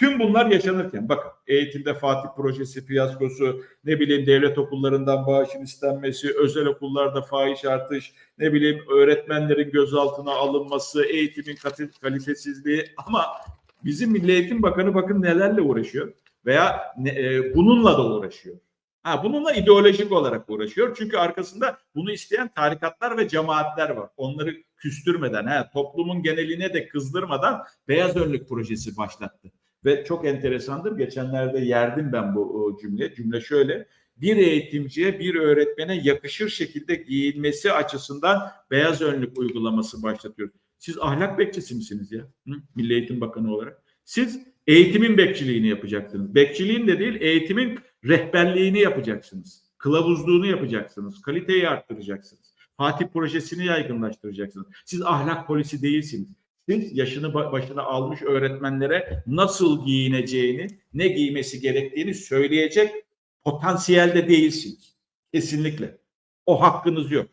Tüm bunlar yaşanırken bakın eğitimde Fatih projesi fiyaskosu, ne bileyim devlet okullarından bağışın istenmesi, özel okullarda fahiş artış, ne bileyim öğretmenlerin gözaltına alınması, eğitimin kalitesizliği ama bizim Milli Eğitim Bakanı bakın nelerle uğraşıyor veya ne- e, bununla da uğraşıyor. Ha, bununla ideolojik olarak uğraşıyor. Çünkü arkasında bunu isteyen tarikatlar ve cemaatler var. Onları küstürmeden, ha, toplumun geneline de kızdırmadan beyaz önlük projesi başlattı. Ve çok enteresandır. Geçenlerde yerdim ben bu cümle. Cümle şöyle. Bir eğitimciye, bir öğretmene yakışır şekilde giyinmesi açısından beyaz önlük uygulaması başlatıyor. Siz ahlak bekçisi misiniz ya? Hı? Milli Eğitim Bakanı olarak. Siz eğitimin bekçiliğini yapacaksınız. Bekçiliğin de değil, eğitimin rehberliğini yapacaksınız. Kılavuzluğunu yapacaksınız. Kaliteyi arttıracaksınız. Fatih projesini yaygınlaştıracaksınız. Siz ahlak polisi değilsiniz. Yaşını ba- başına almış öğretmenlere nasıl giyineceğini, ne giymesi gerektiğini söyleyecek potansiyelde değilsiniz. Kesinlikle. O hakkınız yok.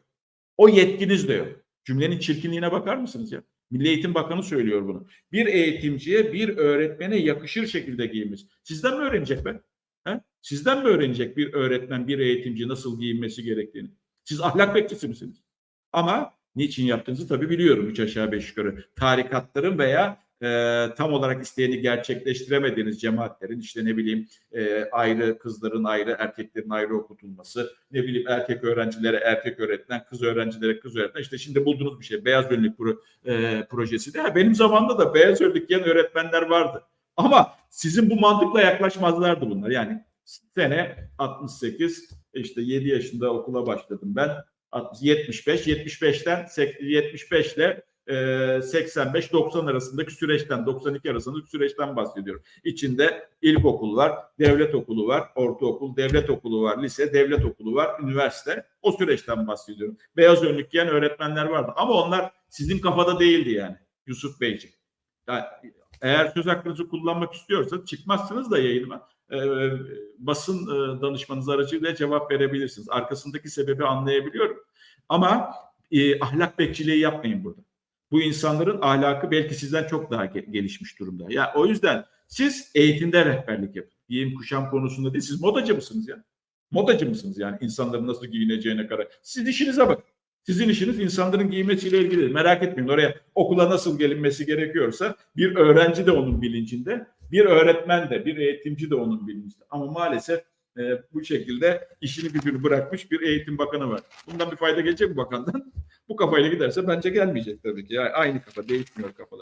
O yetkiniz de yok. Cümlenin çirkinliğine bakar mısınız ya? Milli Eğitim Bakanı söylüyor bunu. Bir eğitimciye, bir öğretmene yakışır şekilde giyinmesi. Sizden mi öğrenecek be? He? Sizden mi öğrenecek bir öğretmen, bir eğitimci nasıl giyinmesi gerektiğini? Siz ahlak bekçisi misiniz? Ama niçin yaptığınızı tabii biliyorum üç aşağı beş yukarı. Tarikatların veya e, tam olarak isteğini gerçekleştiremediğiniz cemaatlerin işte ne bileyim e, ayrı kızların ayrı erkeklerin ayrı okutulması ne bileyim erkek öğrencilere erkek öğretmen kız öğrencilere kız öğretmen. İşte şimdi buldunuz bir şey beyaz önlük pro, e, projesi de. Benim zamanımda da beyaz önlük giyen öğretmenler vardı. Ama sizin bu mantıkla yaklaşmazlardı bunlar. Yani sene 68 işte 7 yaşında okula başladım ben 75 75'ten 75 ile 85-90 arasındaki süreçten 92 arasındaki süreçten bahsediyorum. İçinde ilkokul var, devlet okulu var, ortaokul, devlet okulu var, lise, devlet okulu var, üniversite. O süreçten bahsediyorum. Beyaz önlük giyen öğretmenler vardı ama onlar sizin kafada değildi yani Yusuf Beyciğim. Yani eğer söz hakkınızı kullanmak istiyorsanız çıkmazsınız da yayınıma. E, basın e, danışmanınız aracılığıyla cevap verebilirsiniz. Arkasındaki sebebi anlayabiliyorum. Ama e, ahlak bekçiliği yapmayın burada. Bu insanların ahlakı belki sizden çok daha ge- gelişmiş durumda. Ya yani o yüzden siz eğitimde rehberlik yapın. Giyim kuşam konusunda değil. Siz modacı mısınız ya? Modacı mısınız yani insanların nasıl giyineceğine karar. Siz işinize bakın. Sizin işiniz insanların giymesiyle ilgili. Merak etmeyin oraya okula nasıl gelinmesi gerekiyorsa bir öğrenci de onun bilincinde, bir öğretmen de, bir eğitimci de onun bilincinde. Ama maalesef e, bu şekilde işini gücünü bırakmış bir eğitim bakanı var. Bundan bir fayda gelecek mi bakandan? bu kafayla giderse bence gelmeyecek tabii ki. Yani aynı kafa değişmiyor kafalar.